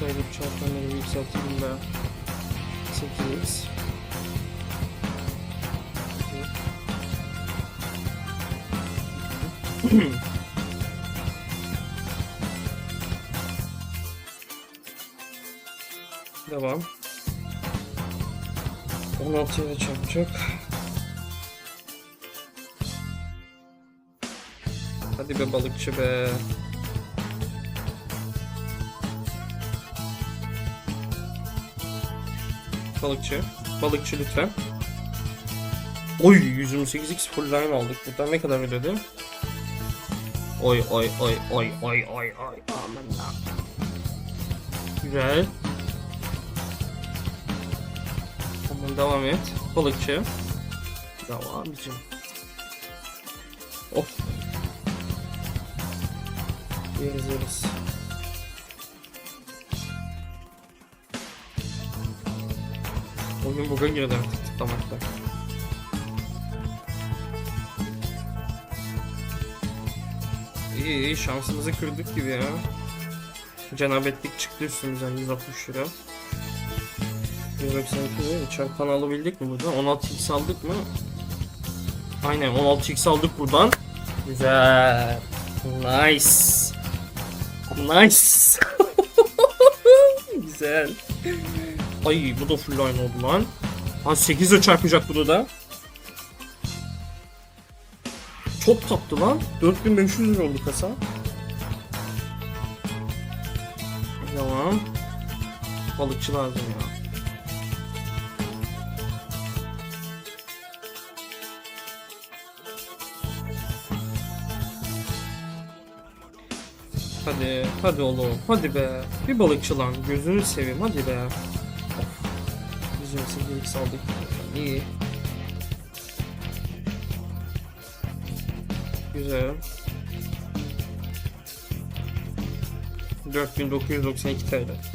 sayılıp çarpanları yükseltelim de 8x Devam. 16 ile çarpacak. Hadi be balıkçı be. Balıkçı. Balıkçı lütfen. Oy 128x full line aldık. Buradan ne kadar ödedi? Oy oy oy oy oy oy oy. Aman ya. Güzel. Tamam devam et. Balıkçı. Devam abicim. Of. Yeriz yeriz. Oyun bugün girdi artık tıklamakta. İyi iyi şansımızı kırdık gibi ya. Cenabetlik çıktı üstümüzden 160 lira. 192 lira. Çarpan alabildik mi buradan? 16x aldık mı? Aynen 16x aldık buradan. Güzel. Nice. Nice. Güzel. Ay bu da full line oldu lan. Ha 8'e çarpacak bunu da. Çok tatlı lan. 4500 lira oldu kasa. Tamam. Balıkçı lazım ya. Hadi, hadi oğlum, hadi be. Bir balıkçı lan, gözünü seveyim, hadi be. Of. Bizim sevgilik saldık. İyi. Güzel. 4992 TL.